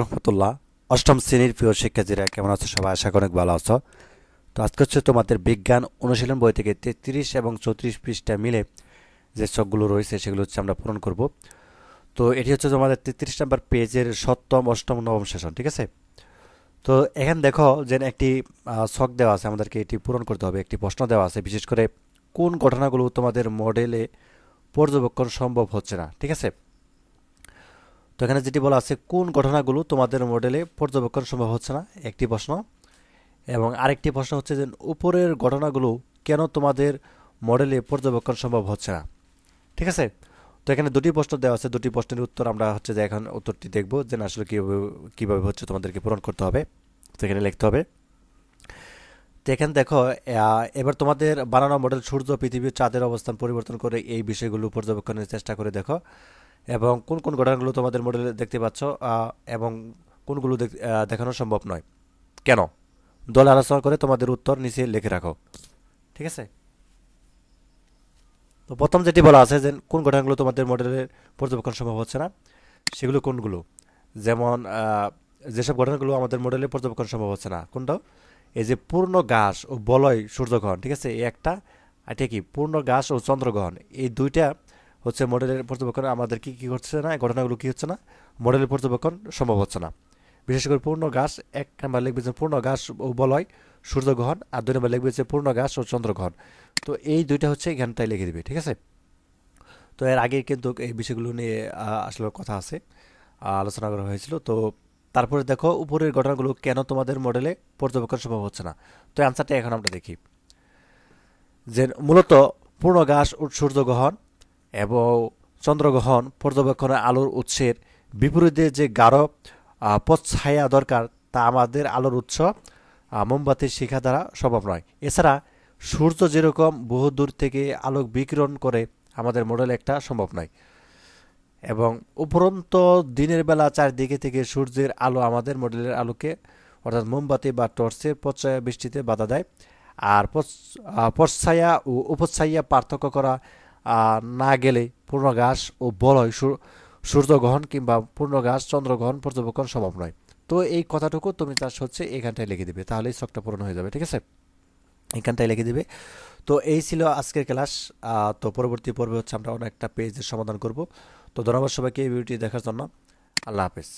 রহমতুল্লাহ। অষ্টম শ্রেণির প্রিয় শিক্ষার্থীরা, কেমন আছো সবাই? আশা অনেক ভালো আছো। তো আজকে হচ্ছে তোমাদের বিজ্ঞান অনুশীলন বই থেকে তেত্রিশ এবং চৌত্রিশ পৃষ্ঠা মিলে যে ছকগুলো রয়েছে, সেগুলো হচ্ছে আমরা পূরণ করব। তো এটি হচ্ছে তোমাদের তেত্রিশ নাম্বার পেজের সপ্তম, অষ্টম, নবম সেশন, ঠিক আছে? তো এখানে দেখো যে একটি ছক দেওয়া আছে, আমাদেরকে এটি পূরণ করতে হবে। একটি প্রশ্ন দেওয়া আছে, বিশেষ করে কোন ঘটনাগুলো তোমাদের মডেলে পর্যবেক্ষণ সম্ভব হচ্ছে না, ঠিক আছে? তো এখানে যেটি বলা আছে, কোন ঘটনাগুলো তোমাদের মডেলে পর্যবেক্ষণ সম্ভব হচ্ছে না? একটি প্রশ্ন। এবং আরেকটি প্রশ্ন হচ্ছে যে, উপরের ঘটনাগুলো কেন তোমাদের মডেলে পর্যবেক্ষণ সম্ভব হচ্ছে না? ঠিক আছে? তো এখানে দুটি প্রশ্ন দেওয়া আছে। দুটি প্রশ্নের উত্তর আমরা হচ্ছে যে এখন উত্তরটি দেখব, যে আসলে কীভাবে কীভাবে হচ্ছে তোমাদেরকে পূরণ করতে হবে। তো এখানে লিখতে হবে। তো এখানে দেখো এবার তোমাদের বানানো মডেল সূর্য পৃথিবী চাঁদের অবস্থান পরিবর্তন করে এই বিষয়গুলো পর্যবেক্ষণের চেষ্টা করে দেখো। এবং কোন কোন ঘটনাগুলো তোমাদের মডেলে দেখতে পাচ্ছ এবং কোনগুলো দেখ- দেখানো সম্ভব নয়। কেন? দল আলোচনা করে তোমাদের উত্তর নিচে লিখে রাখো। ঠিক আছে? তো প্রথম যেটি বলা আছে যে কোন ঘটনাগুলো তোমাদের মডেলের পর্যবেক্ষণ সম্ভব হচ্ছে না, সেগুলো কোনগুলো? যেমন যেসব ঘটনাগুলো আমাদের মডেলে পর্যবেক্ষণ সম্ভব হচ্ছে না, কোনটা? এই যে পূর্ণ ঘাস ও বলয় সূর্যগ্রহণ, ঠিক আছে? এই একটা এটা কি? পূর্ণ ঘাস ও চন্দ্রগ্রহণ, এই দুইটা হচ্ছে মডেলের পর্যবেক্ষণ আমাদের কি কি হচ্ছে না, ঘটনাগুলো কি হচ্ছে না মডেলের পর্যবেক্ষণ সম্ভব হচ্ছে না। বিশেষ করে পূর্ণ ঘাস এক নাম্বার লিখবে যে পূর্ণ ঘাস ও বলয় সূর্যগ্রহণ আর দুই নম্বর লিখবে যে পূর্ণ ঘাস ও চন্দ্রগ্রহণ। তো এই দুইটা হচ্ছে এখানটায় লিখে দিবে, ঠিক আছে? তো এর আগে কিন্তু এই বিষয়গুলো নিয়ে আসলে কথা আছে, আলোচনা করা হয়েছিল। তো তারপরে দেখো, উপরের ঘটনাগুলো কেন তোমাদের মডেলে পর্যবেক্ষণ সম্ভব হচ্ছে না? তো অ্যান্সারটা এখন আমরা দেখি। যে মূলত পূর্ণ ঘাস ও সূর্যগ্রহণ এবং চন্দ্রগ্রহণ পর্যবেক্ষণে আলোর উৎসের বিপরীতে যে গাঢ় আহ, পথ ছায়া দরকার তা আমাদের আলোর উৎস মোমবাতির শিখা দ্বারা সম্ভব নয়। এছাড়া সূর্য যেরকম বহু দূর থেকে আলোক বিকিরণ করে আমাদের মডেল একটা সম্ভব নয়। এবং উপরন্ত দিনের বেলা চারদিকে থেকে সূর্যের আলো আমাদের মডেলের আলোকে অর্থাৎ মোমবাতি বা টর্চের পচ্ছায়া বৃষ্টিতে বাধা দেয়। আর পশ্চায়া ও উপচ্ছাইয়া পার্থক্য করা না গেলে পূর্ণঘাস ও বলয় সূর্যগ্রহণ কিংবা পূর্ণঘাস চন্দ্রগ্রহণ পর্যবেক্ষণ সম্ভব নয়। তো এই কথাটুকু তুমি চাষ হচ্ছে এখানটায় লিখে দিবে তাহলেই শখটা পূরণ হয়ে যাবে, ঠিক আছে? এখানটায় লিখে দিবে। তো এই ছিল আজকের ক্লাস। তো পরবর্তী পর্বে হচ্ছে আমরা অনেকটা পেজের সমাধান করব। তো ধন্যবাদ সবাইকে এই ভিডিওটি দেখার জন্য। আল্লাহ হাফেজ।